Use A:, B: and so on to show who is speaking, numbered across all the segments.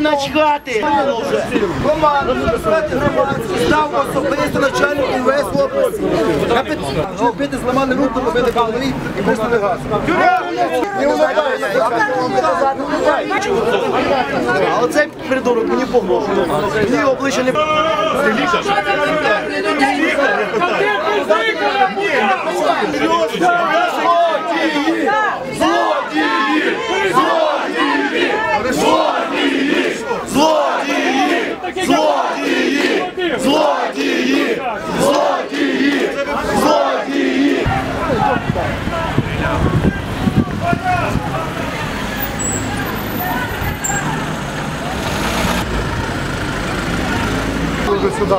A: начхати.
B: Команду назвати громадську, став особисто начальник УВС області. Бити зламали руку, робили голові і пустили газ. Не угадаю,
A: Але цей придурок мені погрожує. Мені обличчя не Злодії! сюди.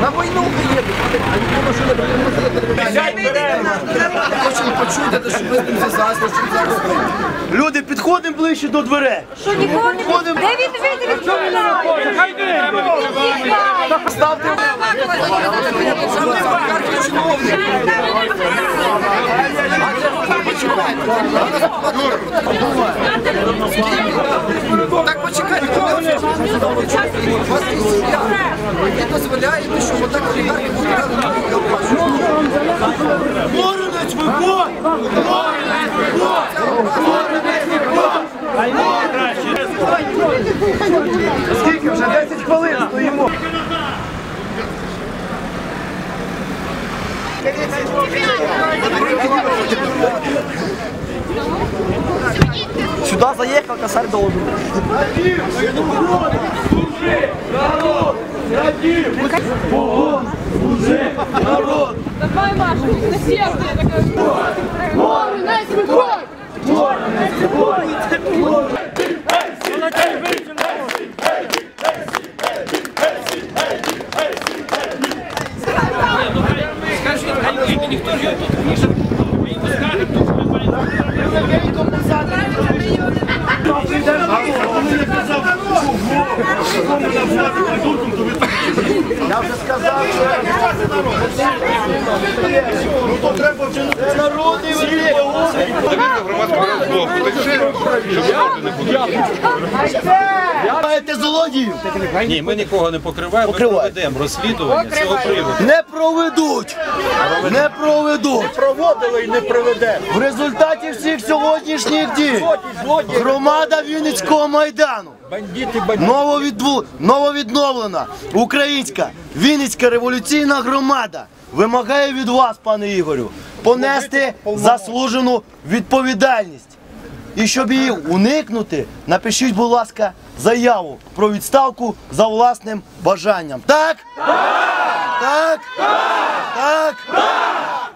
B: На войну приїдуть,
A: Люди, підходимо ближче до дверей.
C: Що нікого не підходимо? Де він вийде?
B: Він не Хай не Ставте. Ставте. Так почекайте, у дозволяєте, що отак олігархи вибирали на
A: Воронець виходь! Воронець виходь! Воронець виходь! Скільки вже 10 хвилин стоїмо. Сюда заехал, косарь должен. Служи, народ! Ради! Народ!
D: Давай, Маша, на сердце я такая... Мор, на
A: сегодня! Мор, на сегодня! Мор, на сегодня! і ніхто ж його тут вішав. Я вже сказав, що то треба вчинити народ і вийти. Не буде. Маєте злодіїв?
E: Ні, ми нікого не покриваємо, ми проведемо розслідування цього приводу.
A: Не проведуть! Не проведуть!
B: Проводили і не проведе.
A: В результаті всіх сьогоднішніх дій громада Вінницького майдану
B: Бандити,
A: нововідву- нововідновлена українська Вінницька революційна громада вимагає від вас, пане Ігорю, понести заслужену відповідальність. І щоб її уникнути, напишіть, будь ласка, заяву про відставку за власним бажанням. Так? Так? Так?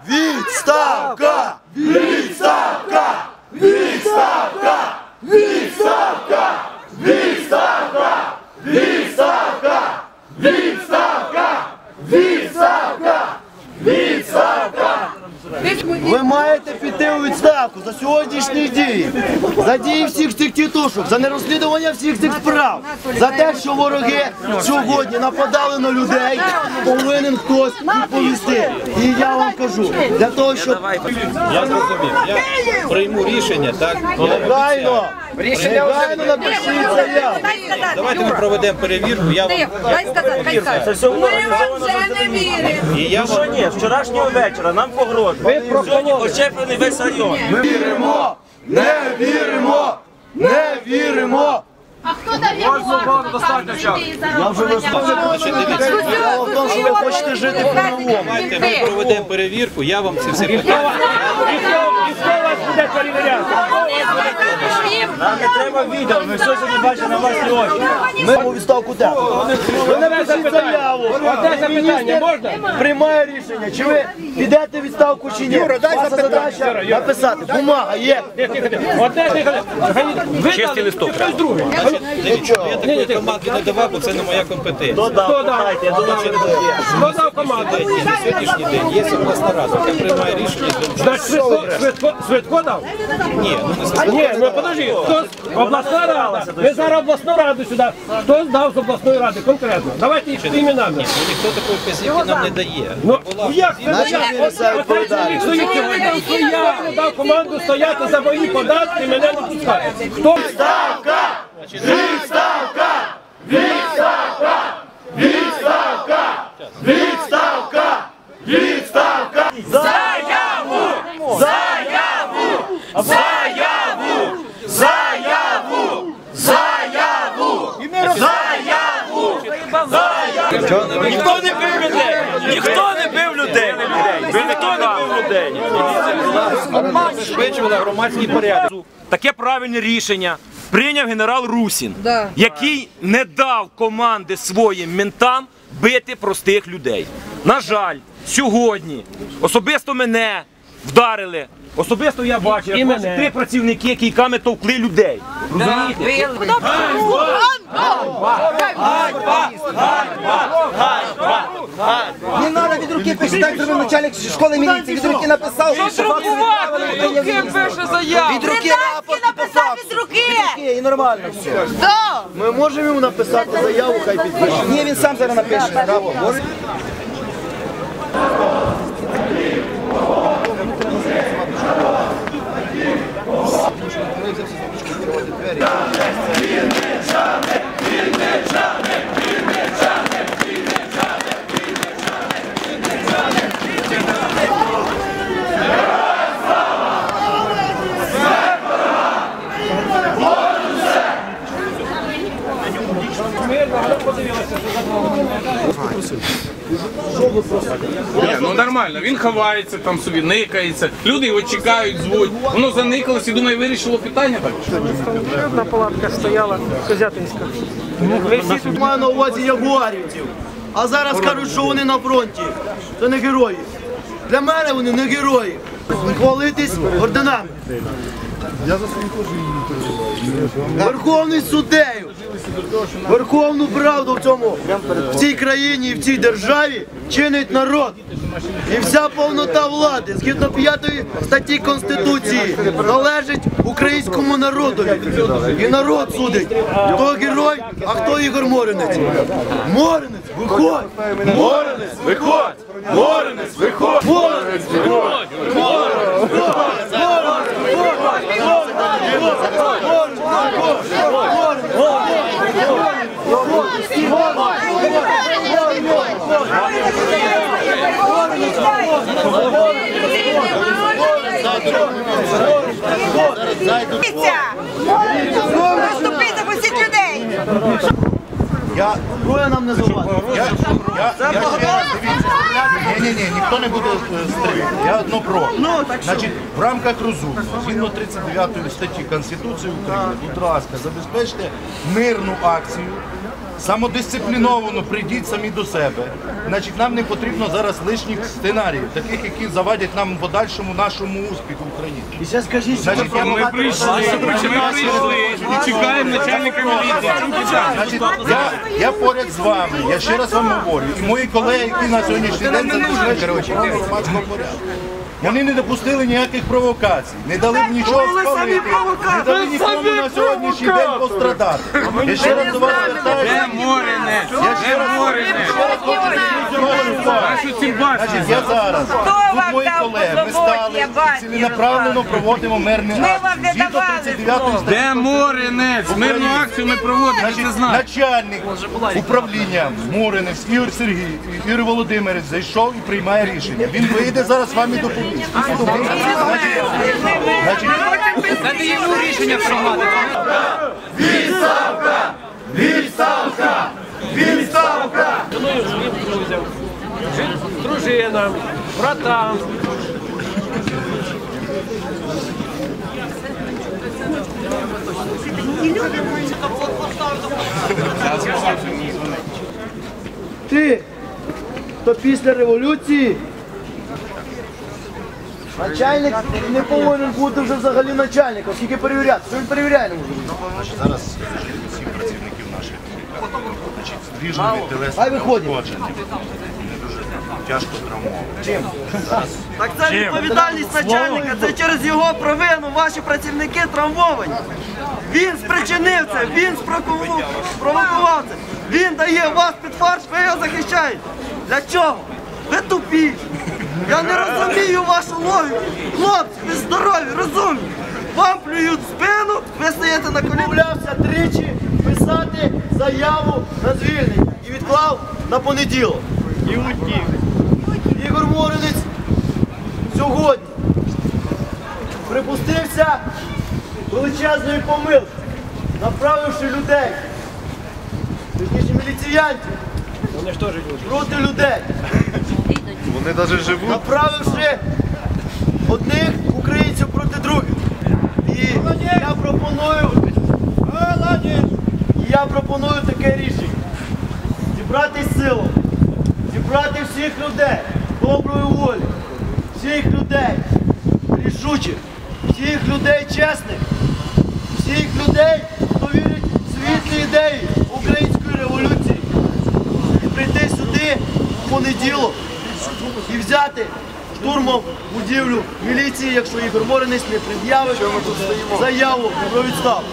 A: Відставка! Відставка! Відставка! Відставка! Відставка! Відставка! Відставка! Відставка! Відставка! Ви маєте піти у відставку за сьогоднішні дії, за дії всіх цих тітушок, за нерозслідування всіх цих справ, за те, що вороги сьогодні нападали на людей, повинен хтось відповісти. І я вам кажу, для того, щоб
E: Я зрозумів. Я прийму рішення, так? Я
A: негайно, негайно напишіть заяву.
E: Давайте ми проведемо перевірку. Я вам
C: Дай сказати, хай скаже. Ми вам вже не віримо.
E: і я вам
F: Ні, з вчорашнього вечора нам погрожує. Ви Сьогодні ощеплений весь район.
A: Ми віримо, не віримо, не віримо.
D: А хто дав йому достатньо часу?
A: Я вже. Справа що ви хочете жити по-новому.
E: давайте ми проведемо перевірку. Я вам це все питання.
F: Нам не треба відео, ми все сьогодні бачимо на власні очі.
A: Ми у відставку де? Ви напишіть заяву. Міністр приймає рішення, чи ви підете відставку чи ні. Ваша задача написати. Бумага є.
F: Чистий листок.
E: Я такої команди не давав, бо це не моя компетенція.
F: Хто що
E: Хто дав команду? На сьогоднішній день є обласна рада, яка приймає рішення.
F: Швидко дав?
E: Ні, ну
F: Ні, ну подожди, хто
E: Обласна рада. Ви зараз обласну раду сюди. Хто здав з обласної ради конкретно? Давайте їх іменами.
F: Ніхто такої вказівки нам не дає.
E: Ну, ну як це
B: Значить,
E: як?
B: він
E: Оце чоловік сьогодні, я йому дав команду стояти за мої податки, мене не пускати. Хто?
A: Відставка! Відставка! Відставка! Відставка! Відставка! Відставка! Заяву! Заяву! Заяву! Заяву! Заяву! Заяву!
F: Ніхто не бив людей! Ніхто не бив людей! Ніхто не бив людей! Забезпечували громадський порядок. Таке правильне рішення прийняв генерал Русін, який не дав команди своїм ментам бити простих людей. На жаль, сьогодні особисто мене вдарили. Особисто я бачив, як ваші три працівники кійками товкли людей. Розумієте?
B: Не треба від руки писати, зробив начальник школи міліції. Від руки написав. що
C: Друкувати, руки пише заяву.
B: Від руки рапорт факту.
G: від руки.
B: Від руки, і нормально все. Ми можемо йому написати заяву, хай підпише. Ні, він сам зараз напише. Рапорт. Може?
H: Ні, ну нормально, він ховається там собі, никається. Люди його чекають, звуть. Воно заникалось і думаю, вирішило питання так.
B: Маю на увазі ягуарівців. А зараз кажуть, що вони на фронті. Це не герої. Для мене вони не герої. Хвалитись орденами. Верховний суддею. Верховну правду в цьому в цій країні і в цій державі чинить народ. І вся повнота влади, згідно п'ятої статті Конституції, належить українському народу. І народ судить, хто герой, а хто Ігор Моринець. Моринець, виходь!
A: Моренець, виходь! Моренець, виходь! Моренець, виходь!
G: Розступіться, пустіть людей.
B: Зброя нам не завадить.
I: Ні, ні, ні, ніхто не буде е, стріляти. Я одно про. Значить, в рамках розуму, згідно 39 статті Конституції України, будь ласка, забезпечте мирну акцію. Самодисципліновано прийдіть самі до себе. Значить, нам не потрібно зараз лишніх сценаріїв, таких, які завадять нам в подальшому нашому успіху в Україні.
B: І ще скажіть, що
I: Значить, я
H: Ми прийшли, ми прийшли і чекаємо начальника міліції.
I: Значить, я, я поряд з вами, я ще раз вам говорю, і мої колеги, які на сьогоднішній день забезпечують охорону громадського порядку. Вони не допустили ніяких провокацій, не дали б нічого спалити, не дали нікому на сьогоднішній день пострадати. Я ще раз до вас звертаюся.
H: Де Моринець?
I: Я ще раз говорю, увагу.
H: Що ці бачите?
I: Я зараз, тут мої колеги, ми стали і ціленаправленно проводимо мирні акції. Згідно 39 статті
H: Де Моринець? Мирну акцію ми проводимо, це знаєте.
I: начальник управління Муринець Ігор Сергій, Ігор Володимирович зайшов і приймає рішення. Він вийде зараз з вами доповість.
H: Дайте йому рішення приймати.
A: Відставка! Відставка! Відставка!
E: Дружинам, братам.
B: ти, то після революції начальник не повинен бути вже взагалі начальником, скільки перевіряти. Що він перевіряє не може?
I: зараз всі працівників
B: виходять.
I: ушкодження. Не дуже тяжко травмований.
A: Так це відповідальність начальника, це через його провину ваші працівники травмовані. Він спричинив це, він спровокував це. Він дає вас під фарш, ви його захищаєте. Для чого? Ви тупі. Я не розумію вашу логіку. Хлопці, ви здорові, розумні. Вам плюють спину, ви стоїте на коліні. Мовлявся тричі писати заяву на звільнення і відклав на понеділок. І утік. Ігор Моринець сьогодні припустився величезної помилки, направивши людей, точніше міліціянтів, проти людей,
I: Вони навіть живуть.
A: направивши одних українців проти других. І я пропоную, і я пропоную таке рішення. Зібрати силу, зібрати всіх людей доброї волі, всіх людей рішучих, всіх людей чесних, всіх людей, хто вірить в світлі ідеї української революції. І прийти сюди в понеділок і взяти штурмом будівлю міліції, якщо Ігор Моринець не пред'явить заяву про відставку.